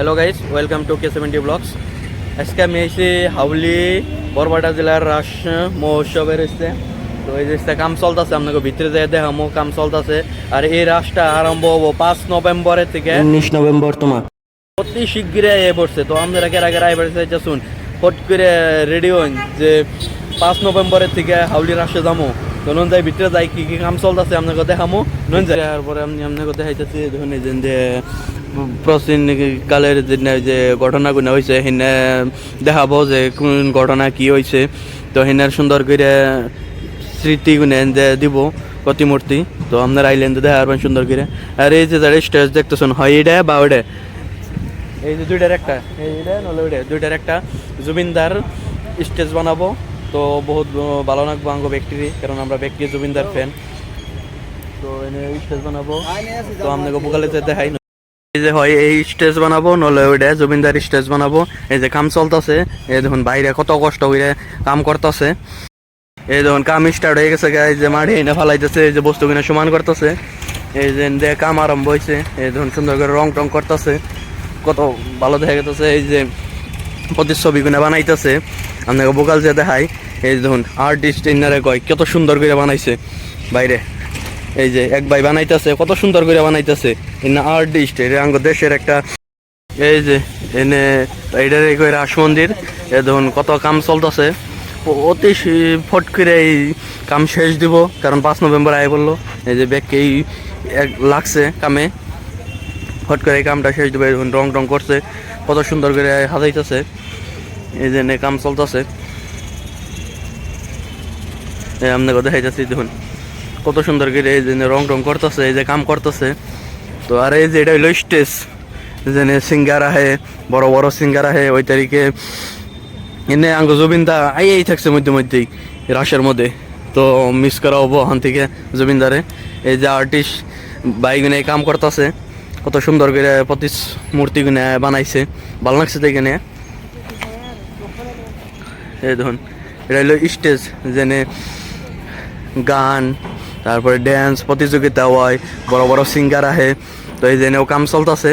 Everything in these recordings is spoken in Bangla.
Hello guys welcome to K seventy blogs আজকে আমি এসেছি হাউলি বরবাটা জেলার রাস মহোৎসবের এসছে তো এই যে কাম চলতেছে আপনাকে ভিতরে যাই দেখামো কাম চলতেছে। আর এই রাসটা আরম্ভ হব পাঁচ নভেম্বরের থেকে। উনিশ নভেম্বর তোমার। অতি শীঘ্রই এ পড়ছে। তো আপনারা কেরা কেরা এবার শুন হট করে রেডি হন যে পাঁচ নভেম্বরের থেকে হাউলি রাসে যাব তো নুন যাই ভিতরে যাই কি কি কাম চলতেছে আপনাকে দেখামো। নুন যাই তারপরে আপনি আপনাকে দেখাইতেছি ধরুন এই যে প্রাচীন কালের যে যে ঘটনাগুলো হয়েছে সেনে দেখাবো যে কোন ঘটনা কি হয়েছে তো সেনার সুন্দর করে স্মৃতি গুনে যে দিব প্রতিমূর্তি। তো আপনার আইলেন দেখা পারবেন সুন্দর করে। আর এই যে যারা স্টেজ দেখতেছেন হয় এটা বা ওটা এই যে দুইটার একটা। এইটা নলে ওইটা দুইটার একটা জুবিনদার স্টেজ বানাবো। তো বহুত ভালো লাগবো আঙ্গ ব্যক্তিরই কারণ আমরা ব্যক্তি জুবিনদার ফ্যান তো এনে স্টেজ বানাবো। তো আপনাকে বোকালে দেখাই। এই যে হয়, এই স্টেজ বানাবো, নলে ওইটা জুবিনদার স্টেজ বানাবো। এই যে কাম চলতেছে এই দেখুন বাইরে কত কষ্ট করে কাম করতেছে। এই দেখুন, কাম স্টার্ট হয়ে গেছে এই যে মাঠে এনে ফালাইতেছে, এই যে বস্তু কিনে সমান করতেছে। এই যে দিয়ে কাম আরম্ভ হয়েছে এই দেখুন সুন্দর করে রং টং করতেছে। কত ভালো দেখা গেতেছে, এই যে প্রতিচ্ছবি গুলো বানাইতেছে। আপনাকে বোকাল যে দেখাই, এই দেখুন আর্টিস্ট ইনারে কয়, কত সুন্দর করে বানাইছে। বাইরে, এই যে এক ভাই বানাইতেছে, কত সুন্দর করে বানাইতেছে। ইনা আর্টিস্ট এটা আঙ্গ দেশের একটা, এই যে, এনে এইটার কই রাস মন্দির। এ দেখুন, কত কাম চলতেছে। অতি ফট করে এই কাম শেষ দিব, কারণ পাঁচ নভেম্বর আয় বলল এই যে ব্যাগকে এই এক লাগছে কামে। ফট করে এই কামটা শেষ দেবে রং টং করছে। কত সুন্দর করে সাজাইতেছে এই যে কাম চলতেছে। আপনাকে দেখাইতেছি, দেখুন। কত সুন্দর করে এই যে রং টং করতেছে, এই যে কাম করতেছে। তো আর এই যে এটা হইল স্টেজ। যেনে সিঙ্গার আহে, বড় বড় সিঙ্গার আহে, ওই তারিখে এনে আঙ্গ জুবিনদা আই এই থাকছে মধ্যে মধ্যেই রাশের মধ্যে। তো মিস করা হব ওখান থেকে জুবিনদারে। এই যে আর্টিস্ট বাইগুনে কাম করতেছে। কত সুন্দর করে প্রতি মূর্তি গুনে বানাইছে। ভালো লাগছে দেখে এই দেখুন, এটা হলো স্টেজ যেনে গান, তারপরে ড্যান্স প্রতিযোগিতা হয়, বড় বড় সিঙ্গার আহে। তো এই জেনেও কাম চলতেছে,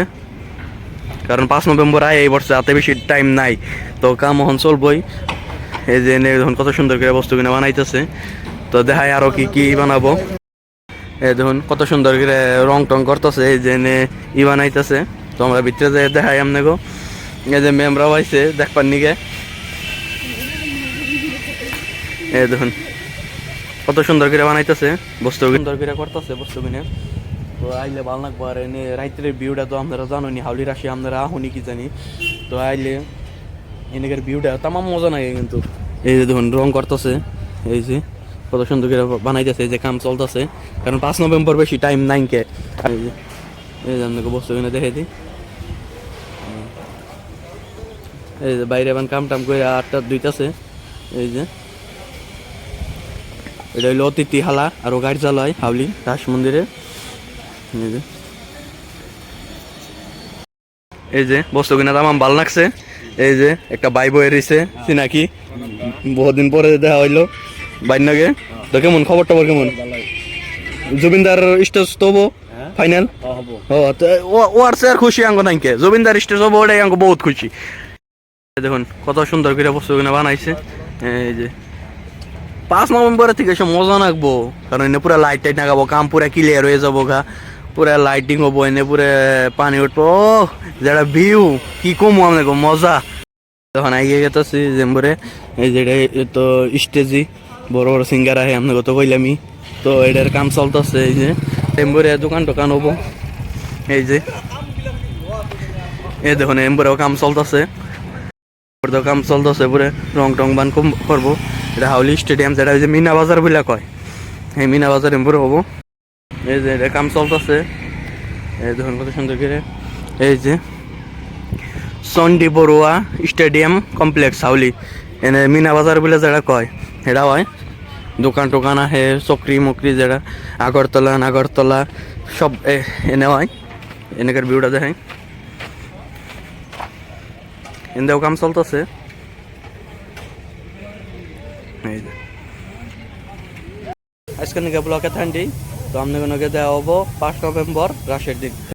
কারণ পাঁচ নভেম্বর আয় এই বছর হাতে বেশি টাইম নাই। তো কাম এখন চলবই। এই যে দেখুন, কত সুন্দর করে বস্তু কিনে বানাইতেছে। তো দেখাই আরও কি কি বানাবো। এই দেখুন, কত সুন্দর করে রং টং করতেছে, এই যে ই বানাইতেছে। তো আমরা ভিতরে যাই দেখাই আমনেগো। এই যে মেমরাও আইছে, দেখবার নিকে এই দেখুন কত সুন্দর করে বানাইতেছে বস্তু সুন্দর করে করতেছে বস্তু কিনে তো আইলে ভালো লাগবো আর এনে রাত্রের ভিউটা তো আপনারা জানো নি হাউলির আসি আপনারা আহুনি কি জানি। তো আইলে এনেকের ভিউটা তামাম মজা লাগে কিন্তু। এই যে দেখুন রং করতেছে এই যে কত সুন্দর করে বানাইতেছে যে কাম চলতেছে। কারণ পাঁচ নভেম্বর বেশি টাইম নাইন কে। এই যে এই যে আপনাকে বস্তু কিনে দেখে দিই। এই যে বাইরে এখন কাম টাম করে আটটা দুইটাছে এই যে এটা হইল অতিথি হালা আর ও গাড়ি চালায় হাউলি রাস মন্দিরে এই যে। বস্তু কিনা আমার ভালো লাগছে। এই যে একটা বাই বই রয়েছে চিনাকি বহুদিন পরে দেখা হইল বাইনাকে তো কেমন খবর টবর কেমন? জুবিনদার স্টেজ তো হব ফাইনাল ও তো ও- আর স্যার খুশি আঙ্গ নাইকে জুবিনদার স্টেজ হব ওটাই আঙ্গ বহুত খুশি। দেখুন কত সুন্দর করে বস্তু কিনা বানাইছে। এই যে। পাঁচ নভেম্বরের থেকে সে মজা নাকবো। কারণ এনে পুরা লাইট টাইট নাগাবো, কাম পুরা ক্লিয়ার হয়ে যাব গা। পুরা লাইটিং হব, এনে পুরা পানি উঠবো। ও যেটা ভিউ কি কমো আমাকে মজা। তখন আইয়ে গেতেছি জেম্বরে এই যেটা তো স্টেজি বড় বড় সিঙ্গার আহে, আপনাকে তো কইলামই। তো এটার কাম চলতেছে, এই যে। এম্বরে দোকান টোকান হব। এই যে। এই দেখুন, এম্বরেও কাম চলতেছে। কাম চলতেছে, পুরে রং টং বান করব। এটা হাউলি স্টেডিয়াম যেটা ওই যে মিনা বাজার বলে কয়। এই মিনা বাজার এম্বরে হব। এই যে এটা কাম চলতেছে। এই দেখুন কত সুন্দর করে। এই যে চন্ডী বড়ুয়া স্টেডিয়াম কমপ্লেক্স হাউলি। এনে মিনা বাজার বলে যেটা কয়, সেটা হয়। দোকান টোকান আহে, চকরি মকরি যেটা, আগরতলা, নাগরতলা, সব এনে হয়। এনেকার ভিউটা দেখায় এনদেও কাম চলতেছে। আজকে নাকি ব্লকে থান্ডি তো আমি নাকি দেওয়া হব পাঁচ নভেম্বর রাশের দিন।